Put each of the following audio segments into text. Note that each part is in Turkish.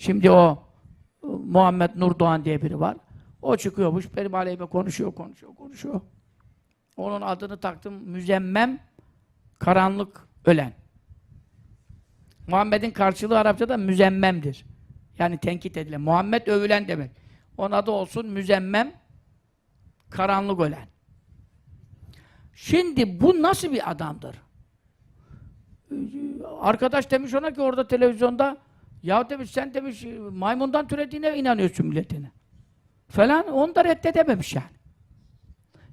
Şimdi o e, Muhammed Nurdoğan diye biri var. O çıkıyormuş, benim aleyhime konuşuyor, konuşuyor, konuşuyor. Onun adını taktım, müzemmem, karanlık ölen. Muhammed'in karşılığı Arapçada müzemmemdir. Yani tenkit edilen. Muhammed övülen demek. Onun adı olsun müzemmem, karanlık ölen. Şimdi bu nasıl bir adamdır? Arkadaş demiş ona ki orada televizyonda ya demiş sen demiş maymundan türediğine inanıyorsun milletine. Falan onu da reddedememiş yani.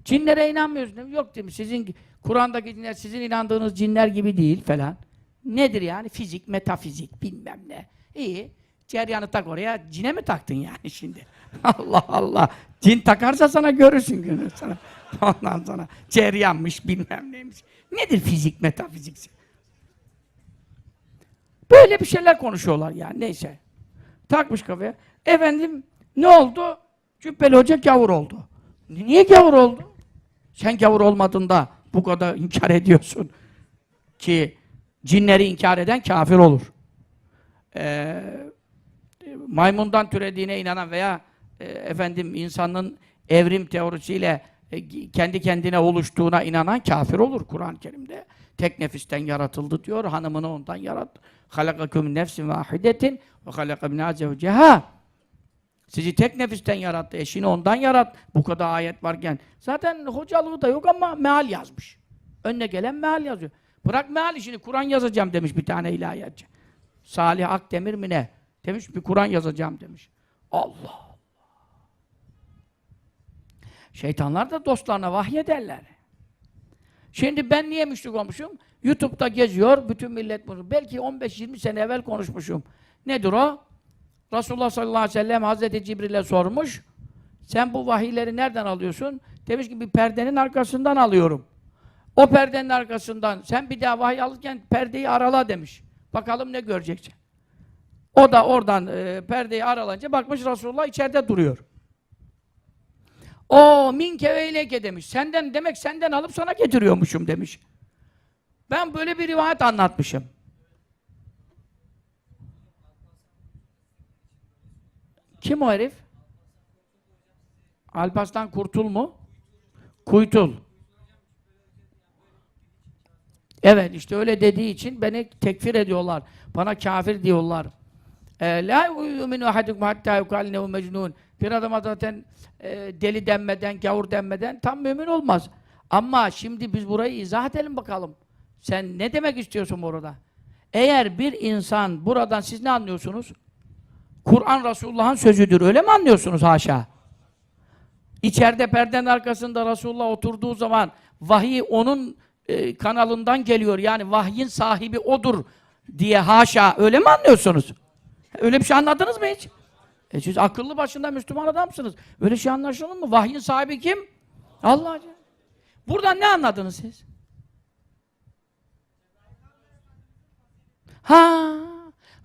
Cinlere inanmıyorsun demiş. Yok demiş sizin Kur'an'daki cinler sizin inandığınız cinler gibi değil falan. Nedir yani? Fizik, metafizik bilmem ne. İyi. Ceryanı tak oraya. Cine mi taktın yani şimdi? Allah Allah. Cin takarsa sana görürsün günü sana. Ondan sonra ceryanmış bilmem neymiş. Nedir fizik, metafizik? Böyle bir şeyler konuşuyorlar yani neyse. Takmış kafaya. Efendim ne oldu? Cübbeli Hoca gavur oldu. Niye gavur oldu? Sen gavur olmadığında bu kadar inkar ediyorsun ki cinleri inkar eden kafir olur. Ee, maymundan türediğine inanan veya e, efendim insanın evrim teorisiyle e, kendi kendine oluştuğuna inanan kafir olur Kur'an-ı Kerim'de. Tek nefisten yaratıldı diyor, hanımını ondan yarattı. Halakakum nefsin vahidetin ve halaka zevceha. Sizi tek nefisten yarattı, eşini ondan yarat. Bu kadar ayet varken. Zaten hocalığı da yok ama meal yazmış. Önüne gelen meal yazıyor. Bırak meal işini, Kur'an yazacağım demiş bir tane ilahiyatçı. Salih Akdemir mi ne? Demiş bir Kur'an yazacağım demiş. Allah Allah. Şeytanlar da dostlarına vahyederler. Şimdi ben niye müşrik olmuşum? YouTube'da geziyor, bütün millet bunu. Belki 15-20 sene evvel konuşmuşum. Nedir o? Resulullah sallallahu aleyhi ve sellem Hazreti Cibril'e sormuş. Sen bu vahiyleri nereden alıyorsun? Demiş ki bir perdenin arkasından alıyorum. O perdenin arkasından sen bir daha vahiy alırken perdeyi arala demiş. Bakalım ne göreceksin. O da oradan e, perdeyi aralayınca bakmış Resulullah içeride duruyor. O minke ve demiş. Senden demek senden alıp sana getiriyormuşum demiş. Ben böyle bir rivayet anlatmışım. Kim o herif? Alparslan Kurtul mu? Kuytul. Evet işte öyle dediği için beni tekfir ediyorlar. Bana kafir diyorlar. Ee, La yu'minu ahadukum hatta yukallinehu mecnun. Bir adama zaten e, deli denmeden, gavur denmeden tam mümin olmaz. Ama şimdi biz burayı izah edelim bakalım. Sen ne demek istiyorsun burada? Eğer bir insan buradan siz ne anlıyorsunuz? Kur'an Resulullah'ın sözüdür. Öyle mi anlıyorsunuz haşa? İçeride perdenin arkasında Resulullah oturduğu zaman vahiy onun e, kanalından geliyor. Yani vahyin sahibi odur diye haşa. Öyle mi anlıyorsunuz? Öyle bir şey anladınız mı hiç? E siz akıllı başında Müslüman adamsınız. Öyle şey anlaşılır mı? Vahyin sahibi kim? Allah. Buradan ne anladınız siz? Ha,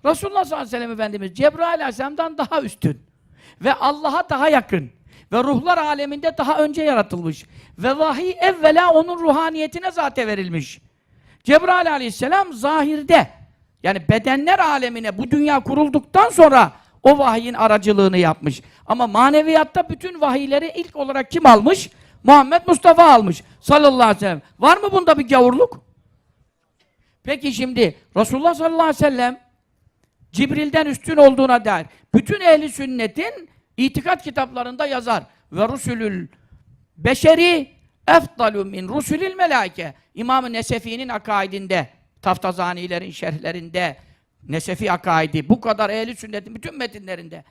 Resulullah sallallahu aleyhi ve sellem Efendimiz Cebrail aleyhisselamdan daha üstün ve Allah'a daha yakın ve ruhlar aleminde daha önce yaratılmış ve vahiy evvela onun ruhaniyetine zaten verilmiş. Cebrail aleyhisselam zahirde yani bedenler alemine bu dünya kurulduktan sonra o vahyin aracılığını yapmış. Ama maneviyatta bütün vahiyleri ilk olarak kim almış? Muhammed Mustafa almış. Sallallahu aleyhi ve sellem. Var mı bunda bir gavurluk? Peki şimdi Resulullah sallallahu aleyhi ve sellem Cibril'den üstün olduğuna dair bütün ehli sünnetin itikat kitaplarında yazar. Ve rusulül beşeri efdalu min rusulil melaike. İmam-ı Nesefi'nin akaidinde, Taftazanilerin şerhlerinde, Nesefi akaidi, bu kadar ehli sünnetin bütün metinlerinde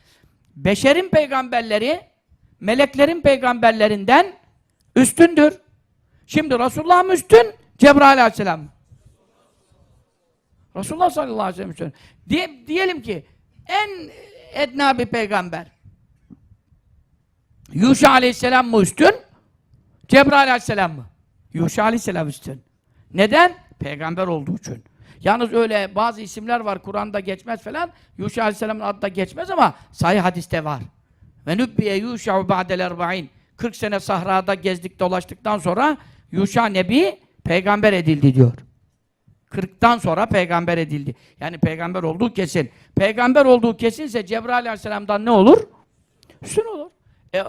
beşerin peygamberleri meleklerin peygamberlerinden üstündür. Şimdi Resulullah mı üstün, Cebrail aleyhisselam? Resulullah sallallahu aleyhi ve sellem Diye, diyelim ki en edna bir peygamber Yuşa aleyhisselam mı üstün? Cebrail aleyhisselam mı? Yuşa aleyhisselam üstün. Neden? Peygamber olduğu için. Yalnız öyle bazı isimler var Kur'an'da geçmez falan. Yuşa aleyhisselamın adı da geçmez ama sahih hadiste var. Ve nübbiye Yuşa'u ba'del erba'in 40 sene sahrada gezdik dolaştıktan sonra Yuşa Nebi peygamber edildi diyor. 40'tan sonra peygamber edildi. Yani peygamber olduğu kesin. Peygamber olduğu kesinse Cebrail aleyhisselamdan ne olur? Üstün olur. E,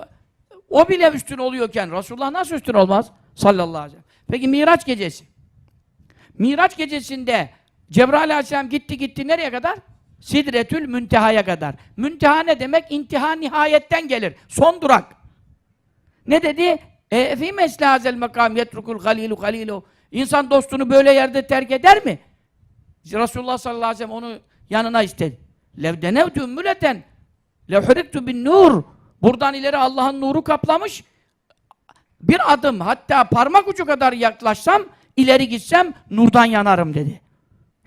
o bile üstün oluyorken Resulullah nasıl üstün olmaz? Sallallahu aleyhi ve sellem. Peki Miraç gecesi. Miraç gecesinde Cebrail aleyhisselam gitti gitti nereye kadar? Sidretül müntehaya kadar. Münteha ne demek? İntiha nihayetten gelir. Son durak. Ne dedi? E, fî meslâzel makam yetrukul halilu halilu. İnsan dostunu böyle yerde terk eder mi? Resulullah sallallahu aleyhi ve sellem onu yanına istedi. Lev denevtü ümmületen levhuriktu bin nur. Buradan ileri Allah'ın nuru kaplamış. Bir adım hatta parmak ucu kadar yaklaşsam ileri gitsem nurdan yanarım dedi.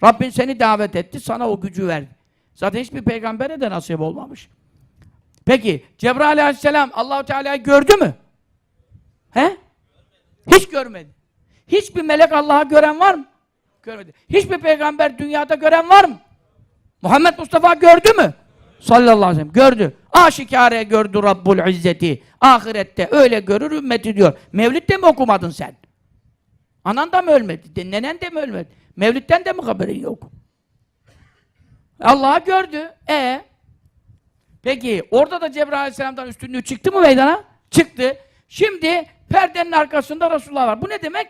Rabbin seni davet etti, sana o gücü verdi. Zaten hiçbir peygambere de nasip olmamış. Peki Cebrail aleyhisselam Allahu Teala'yı gördü mü? He? Hiç görmedi. Hiçbir melek Allah'ı gören var mı? Görmedi. Hiçbir peygamber dünyada gören var mı? Muhammed Mustafa gördü mü? Sallallahu aleyhi ve sellem gördü. Aşikare gördü Rabbul İzzeti. Ahirette öyle görür ümmeti diyor. Mevlid mi okumadın sen? Anan da mı ölmedi? De, nenen de mi ölmedi? Mevlid'den de mi haberin yok? Allah'ı gördü. E Peki orada da Cebrail Aleyhisselam'dan üstünlüğü çıktı mı meydana? Çıktı. Şimdi perdenin arkasında Resulullah var. Bu ne demek?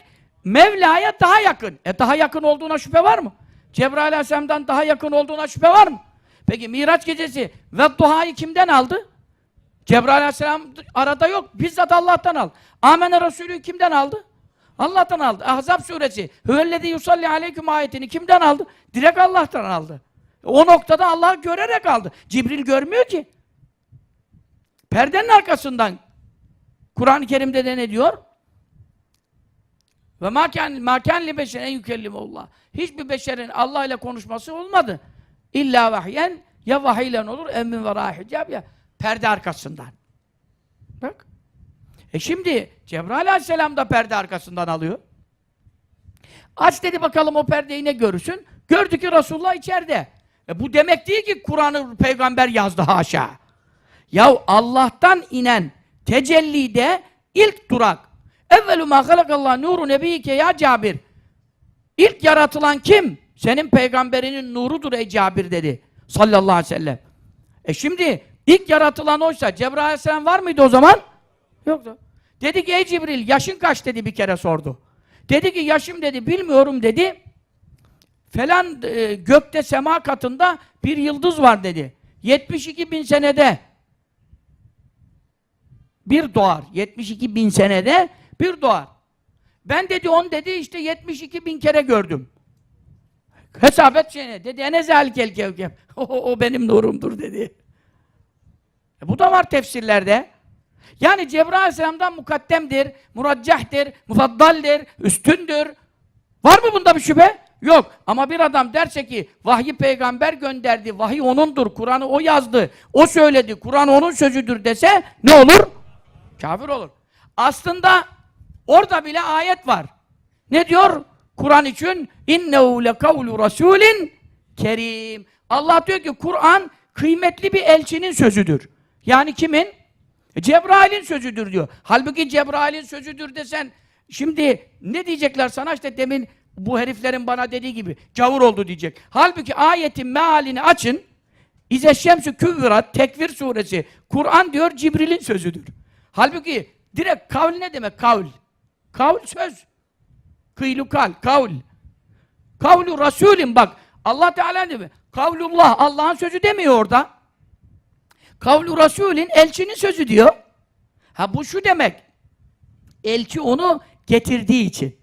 Mevla'ya daha yakın. E daha yakın olduğuna şüphe var mı? Cebrail Aleyhisselam'dan daha yakın olduğuna şüphe var mı? Peki Miraç gecesi ve duhayı kimden aldı? Cebrail Aleyhisselam arada yok. Bizzat Allah'tan al. Amene Resulü kimden aldı? Allah'tan aldı. Ahzab suresi. Hüvellezî yusalli aleyküm ayetini kimden aldı? Direkt Allah'tan aldı. O noktada Allah görerek aldı. Cibril görmüyor ki. Perdenin arkasından Kur'an-ı Kerim'de de ne diyor? Ve makan makan li beşerin en yükellimullah. Hiçbir beşerin Allah ile konuşması olmadı. İlla vahyen ya vahiyle olur emmin ve hicab ya perde arkasından. Bak. E şimdi Cebrail aleyhisselam da perde arkasından alıyor. Aç dedi bakalım o perdeyi ne görürsün? Gördü ki Resulullah içeride. E bu demek değil ki Kur'an'ı peygamber yazdı haşa. Ya Allah'tan inen tecellide ilk durak. Evvelü ma halakallah nuru nebiyike ya Cabir. İlk yaratılan kim? Senin peygamberinin nurudur ey Cabir dedi. Sallallahu aleyhi ve sellem. E şimdi ilk yaratılan oysa Cebrail aleyhisselam var mıydı o zaman? Yoktu. Dedi ki ey Cibril yaşın kaç dedi bir kere sordu. Dedi ki yaşım dedi bilmiyorum dedi. Falan e, gökte sema katında bir yıldız var dedi. 72 bin senede bir doğar. 72 bin senede bir doğar. Ben dedi on dedi işte 72 bin kere gördüm. Hesap et şeyine. Dedi ene zâlikel kevkeb. O, o benim nurumdur dedi. E, bu da var tefsirlerde. Yani Cebrail Aleyhisselam'dan mukaddemdir, muraccahtir, mufaddaldir, üstündür. Var mı bunda bir şüphe? Yok. Ama bir adam derse ki vahyi peygamber gönderdi, vahiy onundur, Kur'an'ı o yazdı, o söyledi, Kur'an onun sözüdür dese ne olur? Kafir olur. Aslında orada bile ayet var. Ne diyor? Kur'an için innehu lekavlu rasulin kerim. Allah diyor ki Kur'an kıymetli bir elçinin sözüdür. Yani kimin? Cebrail'in sözüdür diyor. Halbuki Cebrail'in sözüdür desen şimdi ne diyecekler sana işte demin bu heriflerin bana dediği gibi gavur oldu diyecek. Halbuki ayetin mealini açın. İze şemsü küvvirat tekvir suresi. Kur'an diyor Cibril'in sözüdür. Halbuki direkt kavl ne demek kavl? Kavl söz. Kıylukal, kavl. Kavlu Rasulün bak. Allah Teala diyor. Kavlullah Allah'ın sözü demiyor orada. Kavlu Rasulün elçinin sözü diyor. Ha bu şu demek. Elçi onu getirdiği için.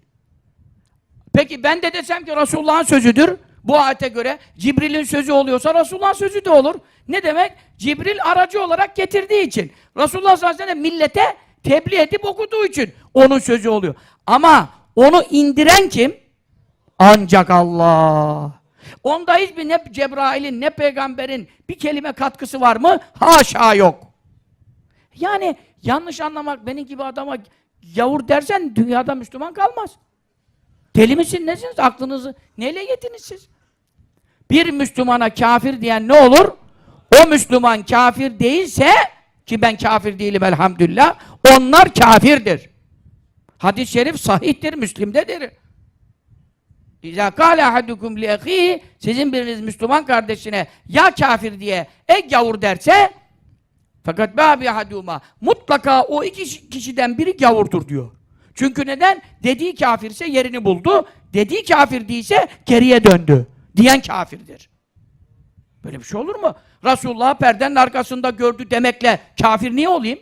Peki ben de desem ki Resulullah'ın sözüdür. Bu ayete göre Cibril'in sözü oluyorsa Resulullah'ın sözü de olur. Ne demek? Cibril aracı olarak getirdiği için. Resulullah sallallahu aleyhi ve sellem millete tebliğ edip okuduğu için onun sözü oluyor. Ama onu indiren kim? Ancak Allah. Onda hiçbir ne Cebrail'in ne peygamberin bir kelime katkısı var mı? Haşa yok. Yani yanlış anlamak benim gibi adama yavur dersen dünyada Müslüman kalmaz. Deli misin nesiniz? Aklınızı neyle yediniz siz? Bir Müslümana kafir diyen ne olur? O Müslüman kafir değilse ki ben kafir değilim elhamdülillah onlar kafirdir. Hadis-i şerif sahihtir, Müslim'dedir. İzâ kâle ahadukum li sizin biriniz Müslüman kardeşine ya kafir diye ey gavur derse fakat bâbi ahadûmâ mutlaka o iki kişiden biri gavurdur diyor. Çünkü neden? Dediği kafirse yerini buldu. Dediği kafir değilse geriye döndü. Diyen kafirdir. Böyle bir şey olur mu? Resulullah perdenin arkasında gördü demekle kafir niye olayım?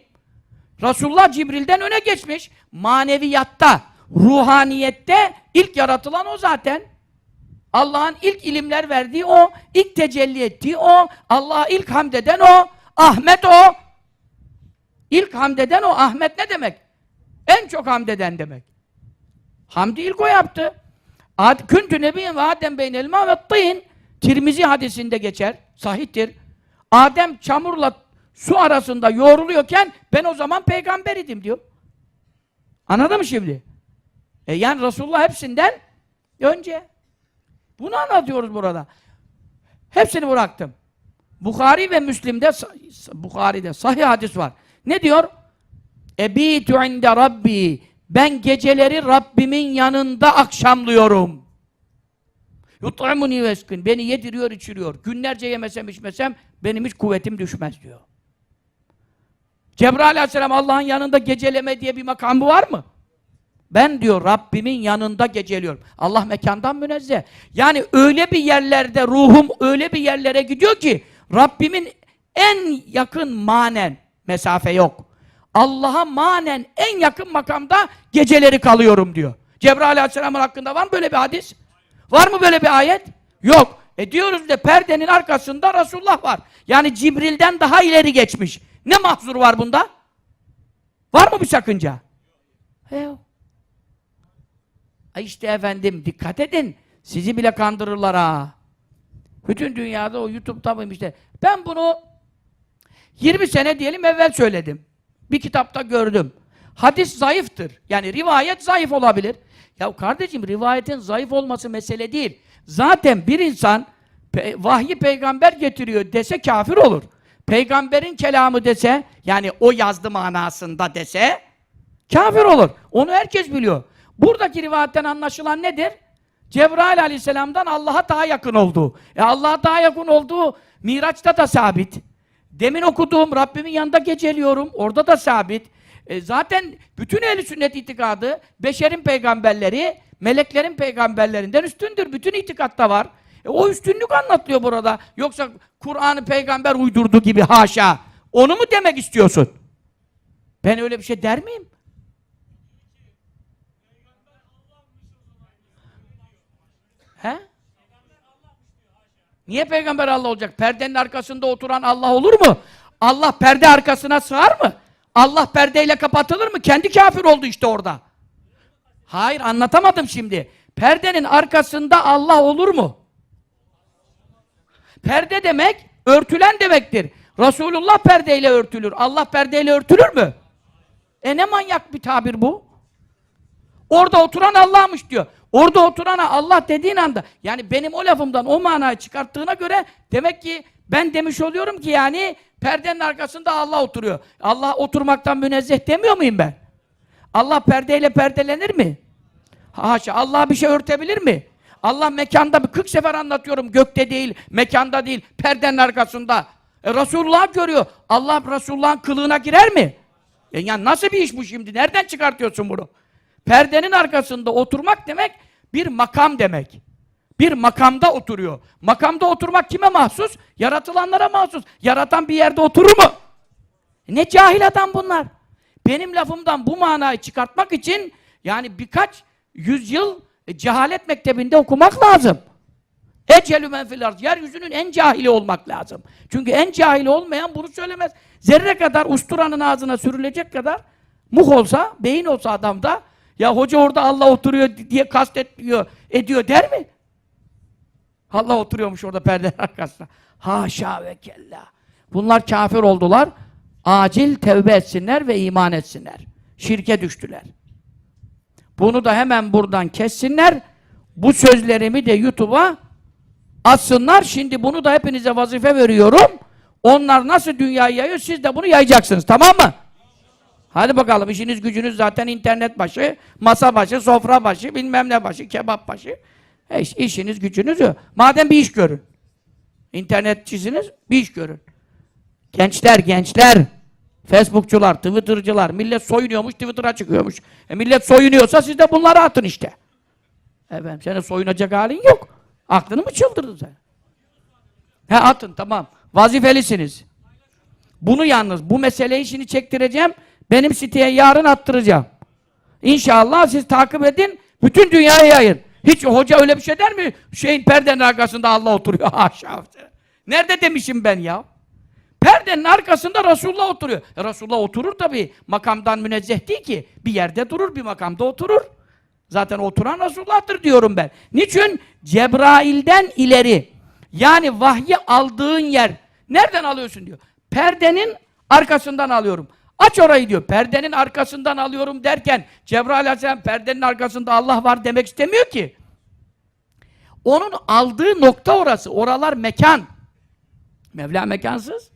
Resulullah Cibril'den öne geçmiş. Maneviyatta, ruhaniyette ilk yaratılan o zaten. Allah'ın ilk ilimler verdiği o, ilk tecelli ettiği o, Allah'a ilk hamd eden o, Ahmet o. İlk hamd eden o, Ahmet ne demek? En çok hamd eden demek. Hamdi ilk o yaptı. Küntü nebiyen ve Adem beynel ve tîn. Tirmizi hadisinde geçer, sahihtir. Adem çamurla su arasında yoğruluyorken ben o zaman peygamber idim diyor. Anladın mı şimdi? E yani Resulullah hepsinden önce. Bunu anlatıyoruz burada. Hepsini bıraktım. Bukhari ve Müslim'de Bukhari'de sahih hadis var. Ne diyor? Ebitu inde Rabbi ben geceleri Rabbimin yanında akşamlıyorum. Yut'imuni veskin. Beni yediriyor, içiriyor. Günlerce yemesem, içmesem benim hiç kuvvetim düşmez diyor. Cebrail aleyhisselam Allah'ın yanında geceleme diye bir makamı var mı? Ben diyor Rabbimin yanında geceliyorum. Allah mekandan münezzeh. Yani öyle bir yerlerde ruhum öyle bir yerlere gidiyor ki Rabbimin en yakın manen mesafe yok. Allah'a manen en yakın makamda geceleri kalıyorum diyor. Cebrail aleyhisselamın hakkında var mı böyle bir hadis? Var mı böyle bir ayet? Yok. E diyoruz de perdenin arkasında Resulullah var. Yani Cibril'den daha ileri geçmiş. Ne mahzur var bunda? Var mı bir sakınca? Yok. İşte efendim dikkat edin. Sizi bile kandırırlar ha. Bütün dünyada o YouTube'da mıyım işte. Ben bunu 20 sene diyelim evvel söyledim. Bir kitapta gördüm. Hadis zayıftır. Yani rivayet zayıf olabilir. Ya kardeşim rivayetin zayıf olması mesele değil. Zaten bir insan pe vahyi peygamber getiriyor dese kafir olur. Peygamberin kelamı dese yani o yazdı manasında dese kafir olur. Onu herkes biliyor. Buradaki rivayetten anlaşılan nedir? Cebrail aleyhisselamdan Allah'a daha yakın olduğu. E Allah'a daha yakın olduğu Miraç'ta da sabit. Demin okuduğum Rabbimin yanında geceliyorum. Orada da sabit. E zaten bütün ehli sünnet itikadı beşerin peygamberleri, meleklerin peygamberlerinden üstündür. Bütün itikatta var. E o üstünlük anlatılıyor burada. Yoksa Kur'an'ı peygamber uydurdu gibi haşa. Onu mu demek istiyorsun? Ben öyle bir şey der miyim? He? Niye peygamber Allah olacak? Perdenin arkasında oturan Allah olur mu? Allah perde arkasına sığar mı? Allah perdeyle kapatılır mı? Kendi kafir oldu işte orada. Hayır anlatamadım şimdi. Perdenin arkasında Allah olur mu? Perde demek örtülen demektir. Resulullah perdeyle örtülür. Allah perdeyle örtülür mü? E ne manyak bir tabir bu? Orada oturan Allah'mış diyor. Orada oturana Allah dediğin anda yani benim o lafımdan o manayı çıkarttığına göre demek ki ben demiş oluyorum ki yani perdenin arkasında Allah oturuyor. Allah oturmaktan münezzeh demiyor muyum ben? Allah perdeyle perdelenir mi? Haşa. Allah bir şey örtebilir mi? Allah mekanda bir 40 sefer anlatıyorum. Gökte değil, mekanda değil, perdenin arkasında. E, Resulullah görüyor. Allah Resulullah'ın kılığına girer mi? E, yani nasıl bir iş bu şimdi? Nereden çıkartıyorsun bunu? Perdenin arkasında oturmak demek bir makam demek. Bir makamda oturuyor. Makamda oturmak kime mahsus? Yaratılanlara mahsus. Yaratan bir yerde oturur mu? Ne cahil adam bunlar. Benim lafımdan bu manayı çıkartmak için yani birkaç yüzyıl e, cehalet mektebinde okumak lazım. Ecelü men fil arz. Yeryüzünün en cahili olmak lazım. Çünkü en cahili olmayan bunu söylemez. Zerre kadar usturanın ağzına sürülecek kadar muh olsa, beyin olsa adamda ya hoca orada Allah oturuyor diye kastetmiyor, ediyor der mi? Allah oturuyormuş orada perde arkasında. Haşa ve kella. Bunlar kafir oldular. Acil tevbe etsinler ve iman etsinler. Şirke düştüler. Bunu da hemen buradan kessinler. Bu sözlerimi de YouTube'a atsınlar. Şimdi bunu da hepinize vazife veriyorum. Onlar nasıl dünyayı yayıyor, siz de bunu yayacaksınız. Tamam mı? Hadi bakalım işiniz gücünüz zaten internet başı, masa başı, sofra başı, bilmem ne başı, kebap başı. E iş- işiniz gücünüz yok. Madem bir iş görün. İnternetçisiniz, bir iş görün. Gençler, gençler. Facebookçular, Twitter'cılar. Millet soyunuyormuş, Twitter'a çıkıyormuş. E millet soyunuyorsa siz de bunları atın işte. Efendim, senin soyunacak halin yok. Aklını mı çıldırdın sen? He atın, tamam. Vazifelisiniz. Bunu yalnız, bu meseleyi şimdi çektireceğim. Benim siteye yarın attıracağım. İnşallah siz takip edin, bütün dünyaya yayın. Hiç hoca öyle bir şey der mi? Şeyin perdenin arkasında Allah oturuyor. Haşa. Nerede demişim ben ya? Perdenin arkasında Resulullah oturuyor. E, Resulullah oturur tabi. Makamdan münezzeh değil ki. Bir yerde durur, bir makamda oturur. Zaten oturan Resulullah'tır diyorum ben. Niçin? Cebrail'den ileri. Yani vahyi aldığın yer. Nereden alıyorsun diyor. Perdenin arkasından alıyorum. Aç orayı diyor. Perdenin arkasından alıyorum derken Cebrail aleyhisselam perdenin arkasında Allah var demek istemiyor ki. Onun aldığı nokta orası. Oralar mekan. Mevla mekansız.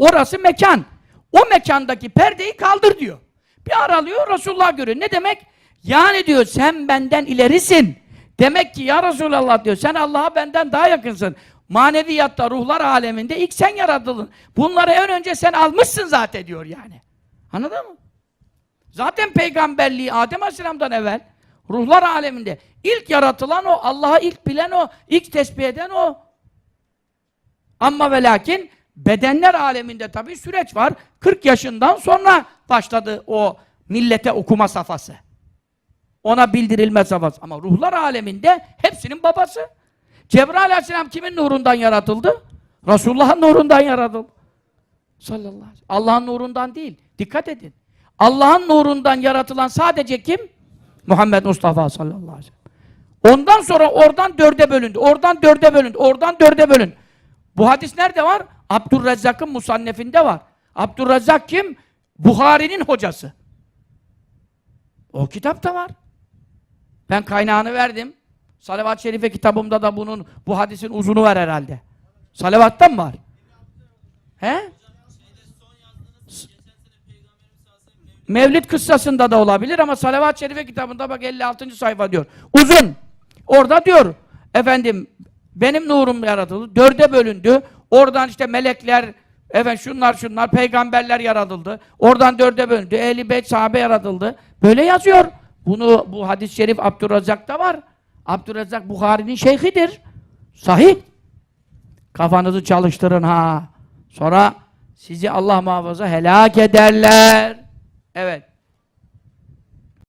Orası mekan. O mekandaki perdeyi kaldır diyor. Bir aralıyor Resulullah görüyor. Ne demek? Yani diyor sen benden ilerisin. Demek ki ya Resulallah diyor sen Allah'a benden daha yakınsın. Maneviyatta, ruhlar aleminde ilk sen yaratıldın. Bunları en önce sen almışsın zaten diyor yani. Anladın mı? Zaten peygamberliği Adem Aleyhisselam'dan evvel ruhlar aleminde ilk yaratılan o, Allah'a ilk bilen o, ilk tesbih eden o. Ama ve lakin bedenler aleminde tabii süreç var. 40 yaşından sonra başladı o millete okuma safhası. Ona bildirilme safhası. Ama ruhlar aleminde hepsinin babası. Cebrail aleyhisselam kimin nurundan yaratıldı? Resulullah'ın nurundan yaratıldı. Sallallahu aleyhi ve sellem. Allah'ın nurundan değil. Dikkat edin. Allah'ın nurundan yaratılan sadece kim? Muhammed Mustafa sallallahu aleyhi ve sellem. Ondan sonra oradan dörde bölündü. Oradan dörde bölündü. Oradan dörde bölündü. Bu hadis nerede var? Abdurrezzak'ın musannefinde var. Abdurrezzak kim? Buhari'nin hocası. O kitapta var. Ben kaynağını verdim. Salavat-ı Şerife kitabımda da bunun, bu hadisin uzunu var herhalde. Salavattan mı var? He? Mevlid kıssasında da olabilir ama Salavat-ı Şerife kitabında bak 56. sayfa diyor. Uzun. Orada diyor efendim benim nurum yaratıldı. Dörde bölündü. Oradan işte melekler efendim şunlar şunlar peygamberler yaratıldı. Oradan dörde bölündü. Ehli beyt sahabe yaratıldı. Böyle yazıyor. Bunu bu hadis-i şerif Abdurrezzak'ta var. Abdurrezzak Bukhari'nin şeyhidir. Sahih. Kafanızı çalıştırın ha. Sonra sizi Allah muhafaza helak ederler. Evet.